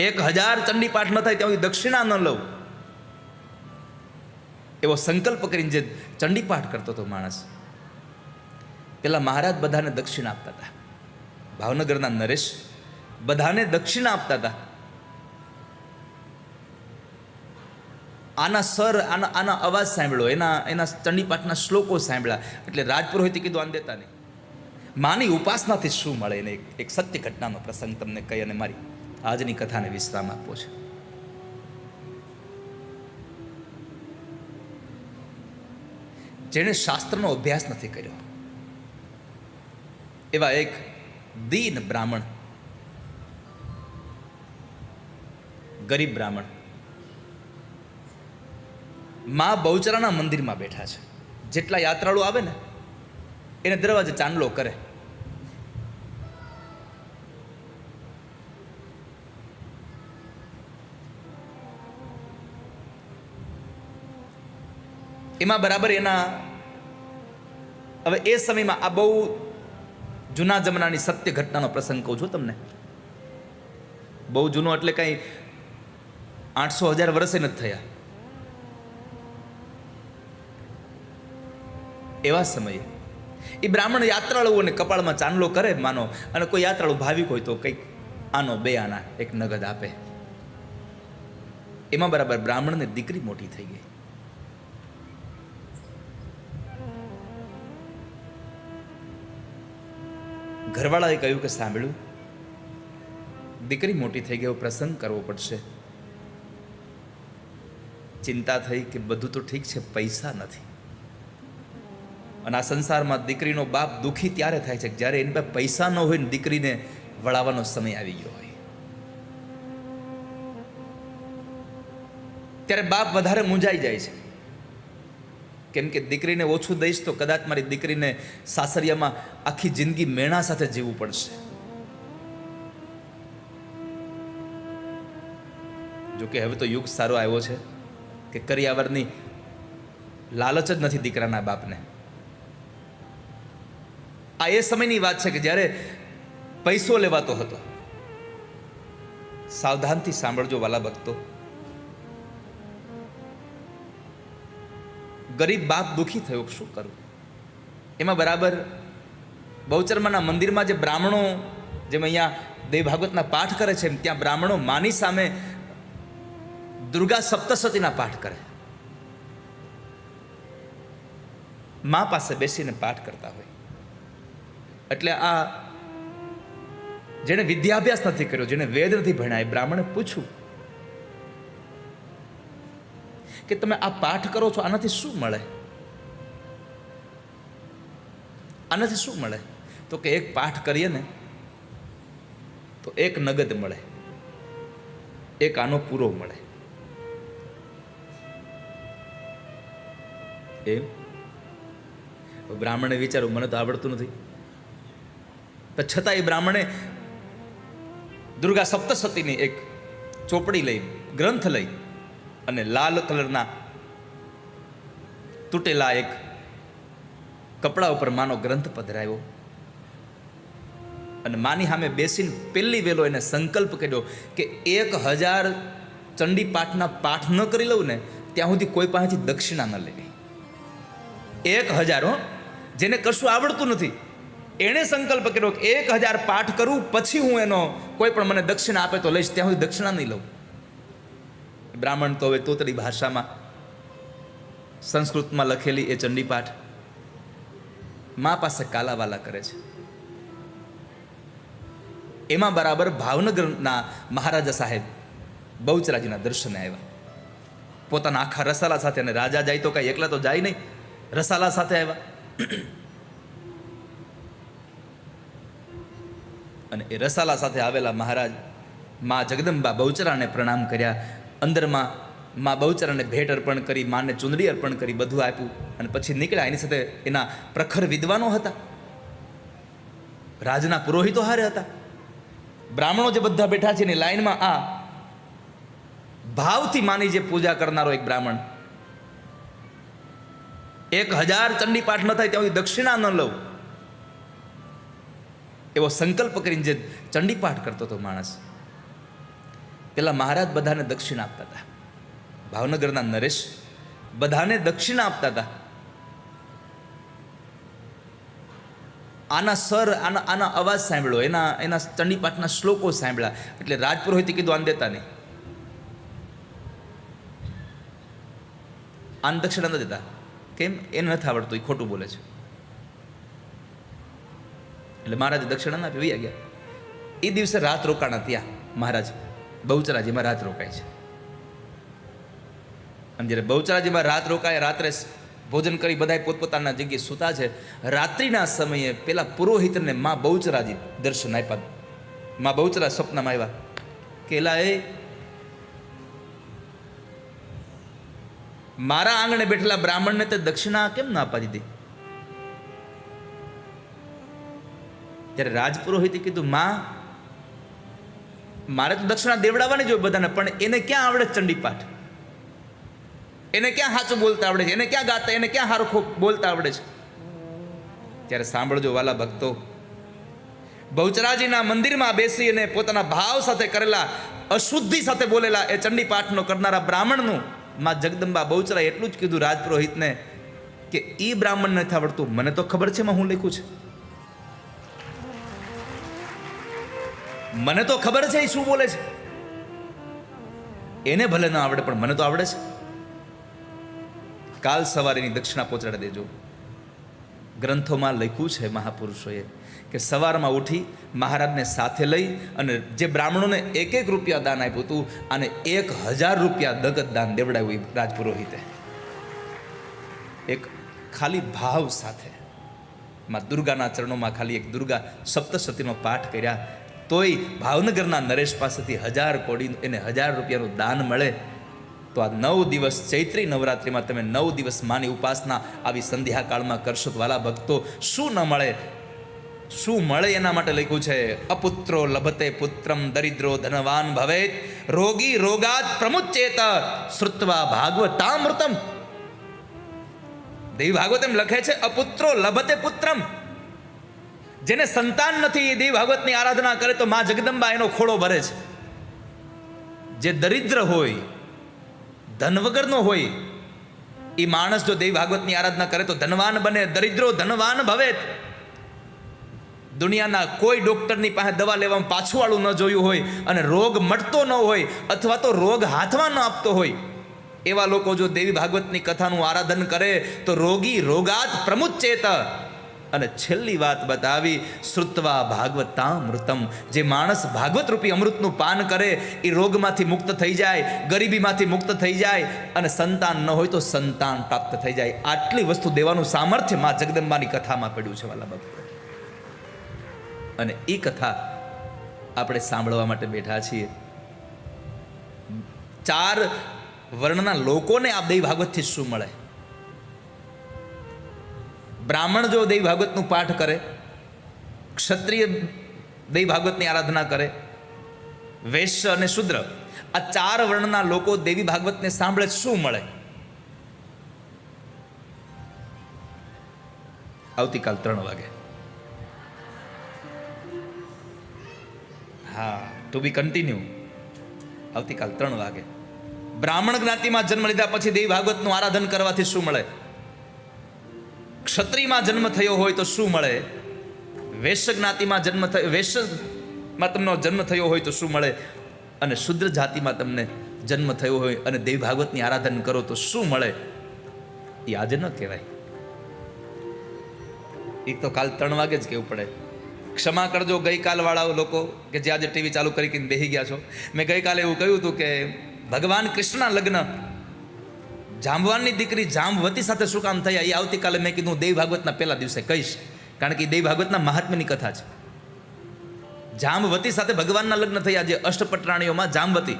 એક હજાર ચંડી પાઠ ન થાય ત્યાં દક્ષિણા ન લઉં. એવો સંકલ્પ કરીને જે ચંડી પાઠ કરતો હતો માણસ, પેલા મહારાજ બધાને દક્ષિણા આપતા હતા. ભાવનગરના નરેશ બધાને દક્ષિણા આપતા હતા. આના સર, આના આના અવાજ સાંભળ્યો. એના એના ચંડીપાઠના શ્લોકો સાંભળ્યા. એટલે રાજપુરોહિતે કીધું આમ દેતા નહીં. માની ઉપાસનાથી શું મળે એને? એક સત્ય ઘટનાનો પ્રસંગ તમને કહી અને મારી આજની કથાને વિશ્રામ આપવો છે. જેણે શાસ્ત્રનો અભ્યાસ નથી કર્યો. એવા એક દીન બ્રાહ્મણ, ગરીબ બ્રાહ્મણ, મા બહુચરાના મંદિરમાં બેઠા છે. જેટલા યાત્રાળુ આવે ને, એને દરવાજે ચાંદલો કરે. એમાં બરાબર એના હવે એ સમયમાં આ બહુ જૂના જમાનાની સત્ય ઘટનાનો પ્રસંગ કહું છું તમને. બહુ જૂનો એટલે કંઈ આઠસો હજાર વર્ષે નથી થયા. એવા સમયે. એ બ્રાહ્મણ યાત્રાળુઓને કપાળમાં ચાંદલો કરે માનો, અને કોઈ યાત્રાળુ ભાવિક હોય તો કંઈક આનો, બે આના, એક નગદ આપે. એમાં બરાબર બ્રાહ્મણને દીકરી મોટી થઈ ગઈ. ઘરવાળાએ કહ્યું કે સાંભળ્યું, દીકરી મોટી થઈ ગઈ એવો પ્રસંગ કરવો પડશે. ચિંતા થઈ કે બધું તો ઠીક છે, પૈસા નથી. અને આ સંસારમાં દીકરીનો બાપ દુઃખી ત્યારે થાય છે જ્યારે એની પાસે પૈસા ન હોય ને દીકરીને વળાવવાનો સમય આવી ગયો હોય. ત્યારે બાપ વધારે મૂંઝાઈ જાય છે. કેમ કે દીકરીને ઓછું દઈશ તો કદાચ મારી દીકરીને સાસરિયામાં આખી જિંદગી મેણા સાથે જીવવું પડશે. જોકે હવે તો યુગ સારો આવ્યો છે કે કરિયાવરની લાલચ જ નથી દીકરાના બાપને. આ એ સમયની વાત છે કે જ્યારે પૈસો લેવાતો હતો. સાવધાનથી સાંભળજો વાલા ભક્તો. ગરીબ બાપ દુઃખી થયો, શું કરું? એમાં બરાબર બહુચરમાના મંદિરમાં જે બ્રાહ્મણો, જેમ અહીંયા દેવ ભાગવતના પાઠ કરે છે ત્યાં બ્રાહ્મણો માની સામે દુર્ગા સપ્તસતીના પાઠ કરે. મા પાસે બેસીને પાઠ કરતા હોય. એટલે આ જેણે વિદ્યાભ્યાસ નથી કર્યો જેને વેદ નથી ભણ્યા, એ બ્રાહ્મણે પૂછ્યું કે તમે આ પાઠ કરો છો, આનાથી શું મળે? આનાથી શું મળે? તો કે એક પાઠ કરીએ ને, તો એક નગદ મળે. એક આનો પૂરો મળે. એમ? બ્રાહ્મણે વિચાર્યું, મને તો આવડતું નથી. પણ છતાં એ બ્રાહ્મણે દુર્ગા સપ્તસતીની એક ચોપડી લઈ, ગ્રંથ લઈ અને લાલ કલરના તૂટેલા એક કપડા ઉપર માનો ગ્રંથ પધરાયો. અને માની સામે બેસીને પહેલી વેલો એને સંકલ્પ કર્યો કે એક હજાર ચંડી પાઠના પાઠ ન કરી લઉં ને ત્યાં સુધી કોઈ પાસેથી દક્ષિણા ન લેવી. એક હજાર, હો. જેને કશું આવડતું નથી. એણે સંકલ્પ કર્યો કે એક હજાર પાઠ કરું, પછી હું એનો કોઈ પણ મને દક્ષિણા આપે તો લઈશ, ત્યાં સુધી દક્ષિણા નહીં લઉં. બ્રાહ્મણ તો હવે તોતરી ભાષામાં, સંસ્કૃતમાં લખેલી એ ચંડીપાઠ મા પાસે કાલાવાલા કરે છે. એમાં બરાબર ભાવનગરના મહારાજા સાહેબ બહુચરાજીના દર્શને આવ્યા. પોતાના આખા રસાલા સાથે અને રાજા જાય તો કાંઈ એકલા તો જાય નહીં, રસાલા સાથે આવ્યા. અને એ રસાલા સાથે આવેલા મહારાજ મા જગદંબા બહુચરાને પ્રણામ કર્યા. અંદરમાં મા બહુચરણને ભેટ અર્પણ કરી, માને ચુંદડી અર્પણ કરી, બધું આપ્યું. અને પછી નીકળ્યા, એની સાથે એના પ્રખર વિદ્વાનો હતા. રાજના પુરોહિતો હારે હતા. બ્રાહ્મણો જે બધા બેઠા છે એની લાઈનમાં આ ભાવથી માની જે પૂજા કરનારો એક બ્રાહ્મણ. એક હજાર ચંડી પાઠ ન થાય ત્યાં સુધી દક્ષિણા ન લઉં. એવો સંકલ્પ કરીને જે ચંડી પાઠ કરતો હતો માણસ. પેલા મહારાજ બધાને દક્ષિણા આપતા હતા. ભાવનગરના નરેશ બધાને દક્ષિણા આપતા હતા. આના સર, આના આના અવાજ સાંભળ્યો. એના એના ચંડીપાઠના શ્લોકો સાંભળ્યા. એટલે રાજપુરોહિતે કીધું, આન દેતા નહીં. આન દક્ષિણા ન દેતા. કેમ? એને નથી આવડતું, એ ખોટું બોલે છે. એટલે મહારાજ દક્ષિણા ના પીવી ગયા. એ દિવસે રાત રોકાણા ત્યાં મહારાજ. બહુચરાજીમાં રાત રોકાય છે. અને જ્યારે બહુચરાજીમાં રાત રોકાય, રાત્રે ભોજન કરી બધાય પોતપોતાના જગ્યાએ સૂતા છે, રાત્રિના સમયે પેલા પુરોહિતને મા બહુચરાજી દર્શન આપ્યા. મા બહુચરા સ્વપ્નમાં આવ્યા કેલા એ મારા આંગણે બેઠેલા બ્રાહ્મણને તે દક્ષિણા કેમ ના આપવા દીધી? ત્યારે રાજપુરોહિતે કીધું, માં મારે તો દક્ષિણા દેવડાવવાની જ હોય બધાને, પણ એને ક્યાં આવડે ચંડીપાઠ એને ક્યાં સાચું બોલતા આવડે છે? એને ક્યાં ગાતા, એને ક્યાં હારું બોલતા આવડે છે? ત્યારે સાંભળજો વાલા ભક્તો. બહુચરાજીના મંદિરમાં બેસી અને પોતાના ભાવ સાથે કરેલા, અશુદ્ધિ સાથે બોલેલા એ ચંડીપાઠનો કરનારા બ્રાહ્મણનું માં જગદંબા બહુચરાએ એટલું જ કીધું રાજપુરોહિતને કે એ બ્રાહ્મણ નથી આવડતું. મને તો ખબર છે હું લખ્યું છે. મને તો ખબર છે એ શું બોલે છે. એને ભલે ન આવડે, પણ મને તો આવડે છે. કાલ સવારેની દક્ષિણા પહોંચાડી દેજો. ગ્રંથોમાં લખ્યું છે મહાપુરુષોએ કે સવારમાં ઉઠી મહારાજને સાથે લઈ અને જે બ્રાહ્મણોને એક એક રૂપિયા દાન આપ્યું હતું અને એક હજાર રૂપિયા દગત દાન દેવડાવ્યું રાજપુરોહિતે. એક ખાલી ભાવ સાથે માં દુર્ગાના ચરણોમાં ખાલી એક દુર્ગા સપ્તશતીનો પાઠ કર્યા તોય ભાવનગરના નરેશ પાસેથી હજાર કોડી એને હજાર રૂપિયાનું દાન મળે, તો આ નવ દિવસ ચૈત્રી નવરાત્રિમાં તમે નવ દિવસ માની ઉપાસના આવી સંધ્યાકાળમાં કરશો વાલા ભક્તો, શું ન મળે? શું મળે એના માટે લખ્યું છે, અપુત્રો લભતે પુત્રમ દરિદ્રો ધનવાન ભવે રોગી રોગાત પ્રમુચેત શ્રુત્વા ભાગવતામૃતમ. દેવી ભાગવત એમ લખે છે, અપુત્રો લભતે પુત્રમ જેને સંતાન નથી, એ દેવી ભાગવતની આરાધના કરે તો મા જગદંબા એનો ખોળો ભરે છે. જે દરિદ્ર હોય, ધન વગરનો હોય, એ માણસ જો દેવી ભાગવતની આરાધના કરે તો ધનવાન બને, દરિદ્રો ધનવાન ભવે. દુનિયાના કોઈ ડોક્ટરની પાસે દવા લેવામાં પાછુંવાળું ન જોયું હોય અને રોગ મટતો ન હોય અથવા તો રોગ હાથમાં ન આપતો હોય, એવા લોકો જો દેવી ભાગવતની કથાનું આરાધન કરે તો રોગી રોગાત પ્રમુચેત અને છેલ્લી વાત બતાવી, શ્રુત્વા ભાગવતામૃતમ જે માણસ ભાગવત રૂપી અમૃતનું પાન કરે, એ રોગમાંથી મુક્ત થઈ જાય, ગરીબીમાંથી મુક્ત થઈ જાય, અને સંતાન ન હોય તો સંતાન પ્રાપ્ત થઈ જાય. આટલી વસ્તુ દેવાનું સામર્થ્યમાં જગદંબાની કથામાં પડ્યું છે, વાલા બાપુ અને એ કથા આપણે સાંભળવા માટે બેઠા છીએ. ચાર વર્ણના લોકોને આ દેવી ભાગવતથી શું મળે? બ્રાહ્મણ જો દેવી ભાગવતનું પાઠ કરે, ક્ષત્રિય દેવી ભાગવતની આરાધના કરે, વૈશ્ય અને શુદ્ર, આ ચાર વર્ણના લોકો દેવી ભાગવતને સાંભળે શું મળે? આવતીકાલ ત્રણ વાગે. હા ટુ બી કન્ટિન્યુ આવતીકાલ ત્રણ વાગે. બ્રાહ્મણ જ્ઞાતિમાં જન્મ લીધા પછી દેવી ભાગવતનું આરાધન કરવાથી શું મળે? ક્ષત્રિયમાં જન્મ થયો હોય તો શું મળે? વૈશ્ય જ્ઞાતિમાં જન્મ થયો વૈશ્યમાં તમને જન્મ થયો હોય તો શું મળે? અને શુદ્ર જાતિમાં તમને જન્મ થયો હોય અને દેવી ભાગવતની આરાધન કરો તો શું મળે? એ આજે ન કહેવાય. એક તો કાલ ત્રણ વાગે જ કહેવું પડે. ક્ષમા કરજો ગઈકાલવાળાઓ લોકો કે જે આજે ટીવી ચાલુ કરી બેસી ગયા છો. મેં ગઈકાલે એવું કહ્યું હતું કે ભગવાન કૃષ્ણના લગ્ન જાંબવાનની દીકરી જામવતી સાથે શું કામ થયા? એ આવતીકાલે મેં કીધું દેવ ભાગવતના પહેલા દિવસે કહીશ. કારણ કે દેવ ભાગવતના મહાત્મ્યની કથા છે. જામવતી સાથે ભગવાનના લગ્ન થયા જે અષ્ટપટરાણીઓમાં જાંબવતી.